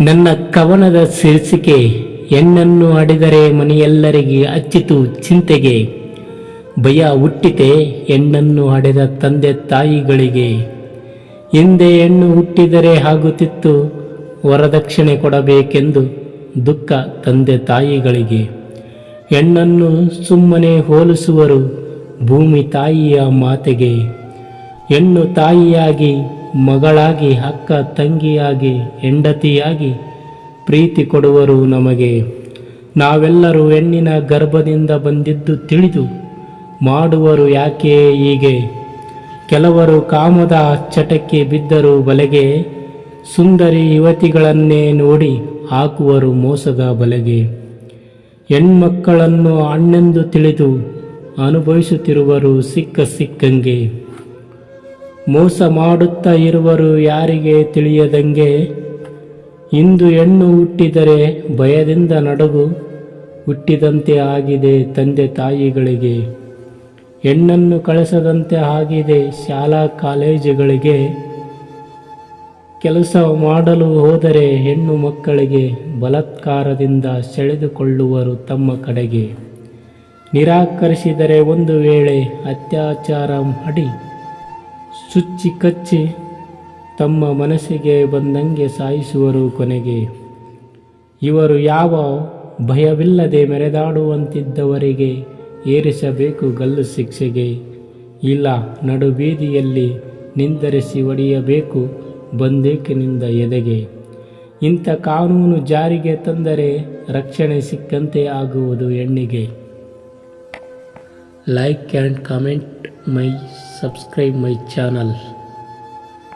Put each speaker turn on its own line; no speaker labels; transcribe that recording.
ನನ್ನ ಕವನದ ಶೀರ್ಷಿಕೆ ಹೆಣ್ಣನ್ನು ಆಡಿದರೆ ಮನೆಯೆಲ್ಲರಿಗೆ ಅಚ್ಚಿತು ಚಿಂತೆಗೆ. ಭಯ ಹುಟ್ಟಿತೆ ಹೆಣ್ಣನ್ನು ಆಡಿದ ತಂದೆ ತಾಯಿಗಳಿಗೆ. ಹಿಂದೆ ಹೆಣ್ಣು ಹುಟ್ಟಿದರೆ ಆಗುತ್ತಿತ್ತು, ವರದಕ್ಷಿಣೆ ಕೊಡಬೇಕೆಂದು ದುಃಖ ತಂದೆ ತಾಯಿಗಳಿಗೆ. ಹೆಣ್ಣನ್ನು ಸುಮ್ಮನೆ ಹೋಲಿಸುವರು ಭೂಮಿ ತಾಯಿಯ ಮಾತೆಗೆ. ಹೆಣ್ಣು ತಾಯಿಯಾಗಿ ಮಗಳಾಗಿ, ಅಕ್ಕ ತಂಗಿಯಾಗಿ, ಹೆಂಡತಿಯಾಗಿ ಪ್ರೀತಿ ಕೊಡುವರು ನಮಗೆ. ನಾವೆಲ್ಲರೂ ಹೆಣ್ಣಿನ ಗರ್ಭದಿಂದ ಬಂದಿದ್ದು ತಿಳಿದು ಮಾಡುವರು ಯಾಕೆ ಹೀಗೆ? ಕೆಲವರು ಕಾಮದ ಚಟಕ್ಕೆ ಬಿದ್ದರು ಬಲೆಗೆ, ಸುಂದರಿ ಯುವತಿಗಳನ್ನೇ ನೋಡಿ ಹಾಕುವರು ಮೋಸದ ಬಲೆಗೆ. ಹೆಣ್ಮಕ್ಕಳನ್ನು ಅಣ್ಣೆಂದು ತಿಳಿದು ಅನುಭವಿಸುತ್ತಿರುವರು ಸಿಕ್ಕ ಸಿಕ್ಕಂಗೆ. ಮೋಸ ಮಾಡುತ್ತಾ ಇರುವರು ಯಾರಿಗೆ ತಿಳಿಯದಂಗೆ? ಇಂದು ಹೆಣ್ಣು ಹುಟ್ಟಿದರೆ ಭಯದಿಂದ ನಡುಗು ಹುಟ್ಟಿದಂತೆ ಆಗಿದೆ ತಂದೆ ತಾಯಿಗಳಿಗೆ. ಹೆಣ್ಣನ್ನು ಕಳಿಸದಂತೆ ಆಗಿದೆ ಶಾಲಾ ಕಾಲೇಜುಗಳಿಗೆ. ಕೆಲಸ ಮಾಡಲು ಹೋದರೆ ಹೆಣ್ಣು ಮಕ್ಕಳಿಗೆ ಬಲಾತ್ಕಾರದಿಂದ ಸೆಳೆದುಕೊಳ್ಳುವರು ತಮ್ಮ ಕಡೆಗೆ. ನಿರಾಕರಿಸಿದರೆ ಒಂದು ವೇಳೆ ಅತ್ಯಾಚಾರ ಮಾಡಿ. ಸುಚ್ಚಿ ಕಚ್ಚಿ ತಮ್ಮ ಮನಸ್ಸಿಗೆ ಬಂದಂಗೆ ಸಾಯಿಸುವರು ಕೊನೆಗೆ. ಇವರು ಯಾವ ಭಯವಿಲ್ಲದೆ ಮೆರೆದಾಡುವಂತಿದ್ದವರಿಗೆ ಏರಿಸಬೇಕು ಗಲ್ಲು ಶಿಕ್ಷೆಗೆ. ಇಲ್ಲ ನಡುಬೀದಿಯಲ್ಲಿ ನಿಂದರಿಸಿ ಒಡೆಯಬೇಕು ಬಂದೇಕಿನಿಂದ ಎದೆಗೆ. ಇಂಥ ಕಾನೂನು ಜಾರಿಗೆ ತಂದರೆ ರಕ್ಷಣೆ ಸಿಕ್ಕಂತೆ ಆಗುವುದು ಹೆಣ್ಣಿಗೆ. Like and comment. my subscribe my channel.